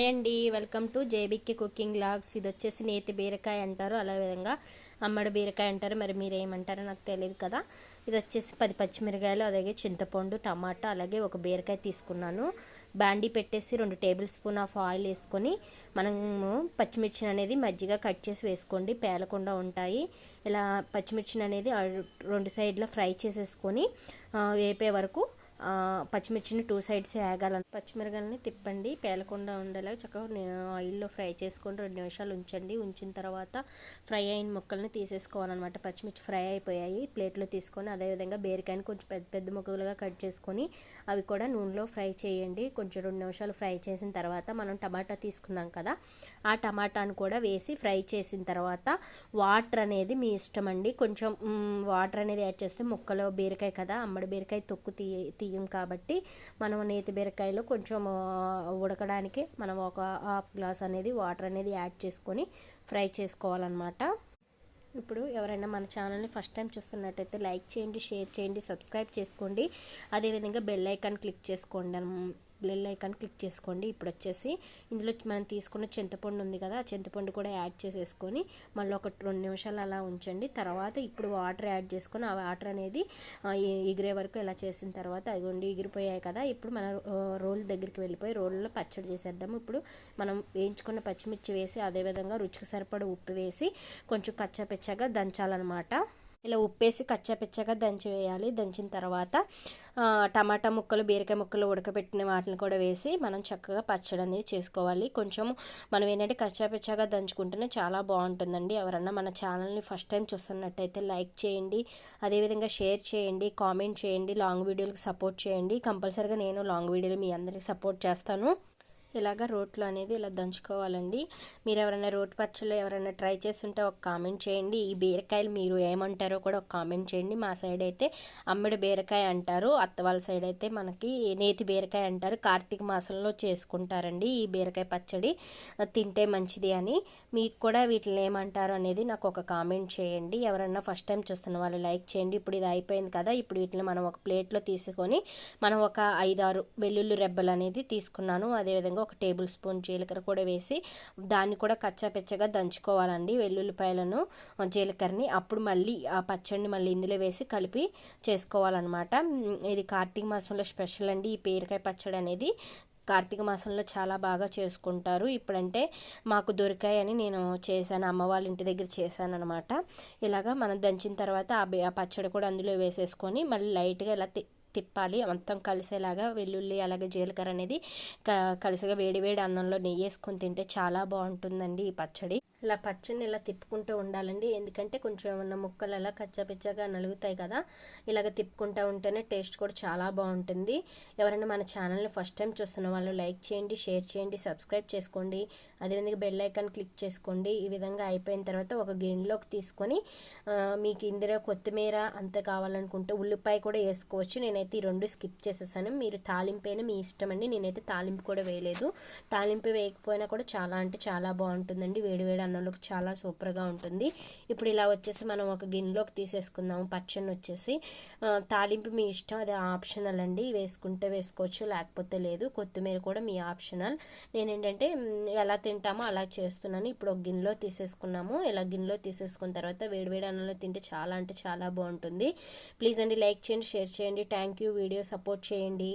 Hi అండి welcome to జేబిక్కి cooking logs. ఇది వచ్చేసి నేతి బీరకాయ అంటారు అలా విధంగా అమ్మడి బీరకాయ అంటారు. మరి మీరు ఏమంటారో నాకు తెలియదు కదా. ఇది వచ్చేసి పది పచ్చిమిరకాయలు అలాగే చింతపండు టమాటా అలాగే ఒక బీరకాయ తీసుకున్నాను. బాండీ పెట్టేసి రెండు టేబుల్ స్పూన్ ఆఫ్ ఆయిల్ వేసుకొని మనము పచ్చిమిర్చి అనేది మజ్జిగ కట్ చేసి వేసుకోండి. పేలకుండా ఉంటాయి. ఇలా పచ్చిమిర్చిని అనేది రెండు సైడ్లో ఫ్రై చేసేసుకొని వేపే వరకు పచ్చిమిర్చిని టూ సైడ్స్ వేగాలని పచ్చిమిరకాయలని తిప్పండి. పేలకుండా ఉండేలా చక్కగా ఆయిల్లో ఫ్రై చేసుకొని రెండు నిమిషాలు ఉంచండి. ఉంచిన తర్వాత ఫ్రై అయిన ముక్కల్ని తీసేసుకోవాలన్నమాట. పచ్చిమిర్చి ఫ్రై అయిపోయాయి. ప్లేట్లో తీసుకొని అదేవిధంగా బీరకాయని కొంచెం పెద్ద పెద్ద ముక్కలుగా కట్ చేసుకొని అవి కూడా నూనెలో ఫ్రై చేయండి. కొంచెం రెండు నిమిషాలు ఫ్రై చేసిన తర్వాత మనం టమాటా తీసుకున్నాం కదా ఆ టమాటాను కూడా వేసి ఫ్రై చేసిన తర్వాత వాటర్ అనేది మీ ఇష్టం అండి. కొంచెం వాటర్ అనేది యాడ్ చేస్తే ముక్కలో బీరకాయ కదా అమ్మడి బీరకాయ తొక్కు తీ బియ్యం కాబట్టి మనం నేతి బీరకాయలో కొంచెం ఉడకడానికి మనం ఒక హాఫ్ గ్లాస్ అనేది వాటర్ అనేది యాడ్ చేసుకొని ఫ్రై చేసుకోవాలన్నమాట. ఇప్పుడు ఎవరైనా మన ఛానల్ని ఫస్ట్ టైం చూస్తున్నట్టయితే లైక్ చేయండి షేర్ చేయండి సబ్స్క్రైబ్ చేసుకోండి. అదేవిధంగా బెల్ ఐకాన్ క్లిక్ చేసుకోండి బెల్ ఐకాన్ క్లిక్ చేసుకోండి. ఇప్పుడు వచ్చేసి ఇందులో మనం తీసుకున్న చింతపండు ఉంది కదా ఆ చింతపండు కూడా యాడ్ చేసేసుకొని మళ్ళీ ఒక రెండు నిమిషాలు అలా ఉంచండి. తర్వాత ఇప్పుడు వాటర్ యాడ్ చేసుకొని ఆ వాటర్ అనేది ఎగిరే వరకు ఇలా చేసిన తర్వాత అదిగోండి ఎగిరిపోయాయి కదా. ఇప్పుడు మన రోల్ దగ్గరికి వెళ్ళిపోయి రోల్లో పచ్చడి చేసేద్దాము. ఇప్పుడు మనం వేయించుకున్న పచ్చిమిర్చి వేసి అదేవిధంగా రుచికి సరిపడ ఉప్పు వేసి కొంచెం కచ్చపెచ్చగా దంచాలన్నమాట. ఇలా ఉప్పేసి కచ్చాపిచ్చగా దంచి వేయాలి. దంచిన తర్వాత టమాటా ముక్కలు బీరకాయ ముక్కలు ఉడకబెట్టిన వాటిని కూడా వేసి మనం చక్కగా పచ్చడి అనేది చేసుకోవాలి. కొంచెం మనం ఏంటంటే కచ్చాపిచ్చగా దంచుకుంటేనే చాలా బాగుంటుందండి. ఎవరన్నా మన ఛానల్ని ఫస్ట్ టైం చూస్తున్నట్టయితే లైక్ చేయండి. అదేవిధంగా షేర్ చేయండి కామెంట్ చేయండి లాంగ్ వీడియోలకు సపోర్ట్ చేయండి. కంపల్సరీగా నేను లాంగ్ వీడియోలు మీ అందరికి సపోర్ట్ చేస్తాను. ఇలాగ రోట్లో అనేది ఇలా దంచుకోవాలండి. మీరు ఎవరైనా రోటి పచ్చళ్ళు ఎవరైనా ట్రై చేస్తుంటే ఒక కామెంట్ చేయండి. ఈ బీరకాయలు మీరు ఏమంటారో కూడా ఒక కామెంట్ చేయండి. మా సైడ్ అయితే అమ్మడి బీరకాయ అంటారు. అత్త వాళ్ళ సైడ్ అయితే మనకి నేతి బీరకాయ అంటారు. కార్తీక మాసంలో చేసుకుంటారండి ఈ బీరకాయ పచ్చడి. తింటే మంచిది అని. మీకు కూడా వీటిని ఏమంటారు అనేది నాకు ఒక కామెంట్ చేయండి. ఎవరన్నా ఫస్ట్ టైం చూస్తున్న వాళ్ళు లైక్ చేయండి. ఇప్పుడు ఇది అయిపోయింది కదా. ఇప్పుడు వీటిని మనం ఒక ప్లేట్లో తీసుకొని మనం ఒక ఐదారు వెల్లుల్లి రెబ్బలు అనేది తీసుకున్నాను. అదేవిధంగా ఒక టేబుల్ స్పూన్ జీలకర్ర కూడా వేసి దాన్ని కూడా కచ్చాపెచ్చగా దంచుకోవాలండి. వెల్లుల్లిపాయలను జీలకర్రని అప్పుడు మళ్ళీ ఆ పచ్చడిని మళ్ళీ ఇందులో వేసి కలిపి చేసుకోవాలన్నమాట. ఇది కార్తీక మాసంలో స్పెషల్ అండి. ఈ పేరుకాయ పచ్చడి అనేది కార్తీక మాసంలో చాలా బాగా చేసుకుంటారు. ఇప్పుడంటే మాకు దొరికాయని నేను చేశాను. అమ్మ వాళ్ళ ఇంటి దగ్గర చేశాను అనమాట ఇలాగా మనం దంచిన తర్వాత ఆ పచ్చడి కూడా అందులో వేసేసుకొని మళ్ళీ లైట్గా ఇలా తిప్పాలి మొత్తం కలిసేలాగా వెల్లుల్లి అలాగే జీలకర్ర అనేది కలిసిగా వేడి వేడి అన్నంలో నెయ్యి వేసుకొని తింటే చాలా బాగుంటుందండి ఈ పచ్చడి. ఇలా పచ్చడిని ఇలా తిప్పుకుంటూ ఉండాలండి. ఎందుకంటే కొంచెం ఏమన్నా ముక్కలు అలా కచ్చపిచ్చగా నలుగుతాయి కదా. ఇలాగ తిప్పుకుంటూ ఉంటేనే టేస్ట్ కూడా చాలా బాగుంటుంది. ఎవరైనా మన ఛానల్ని ఫస్ట్ టైం చూస్తున్న వాళ్ళు లైక్ చేయండి షేర్ చేయండి సబ్స్క్రైబ్ చేసుకోండి. అదేవిధంగా బెల్ ఐకాన్ క్లిక్ చేసుకోండి. ఈ విధంగా అయిపోయిన తర్వాత ఒక గిన్నెలోకి తీసుకొని మీకు ఇందులో కొత్తిమీర అంత కావాలనుకుంటే ఉల్లిపాయ కూడా వేసుకోవచ్చు. నేనైతే ఈ రెండు స్కిప్ చేసేసాను. మీరు తాలింపైన మీ ఇష్టం అండి. నేనైతే తాలింపు కూడా వేయలేదు. తాలింపు వేయకపోయినా కూడా చాలా అంటే చాలా బాగుంటుందండి. వేడి వేడి అన్నంలోకి చాలా సూపర్గా ఉంటుంది. ఇప్పుడు ఇలా వచ్చేసి మనం ఒక గిన్నెలోకి తీసేసుకుందాము పచ్చని వచ్చేసి తాలింపు మీ ఇష్టం అది ఆప్షనల్ అండి. వేసుకుంటే వేసుకోవచ్చు లేకపోతే లేదు. కొత్తిమీర కూడా మీ ఆప్షనల్. నేను ఏంటంటే ఎలా తింటామో అలా చేస్తున్నాను. ఇప్పుడు ఒక గిన్నెలో తీసేసుకున్నాము. ఇలా గిన్నెలో తీసేసుకున్న తర్వాత వేడివేడి అన్నంలో తింటే చాలా అంటే చాలా బాగుంటుంది. ప్లీజ్ అండి లైక్ చేయండి షేర్ చేయండి. Thank you. వీడియో సపోర్ట్ చేయండి.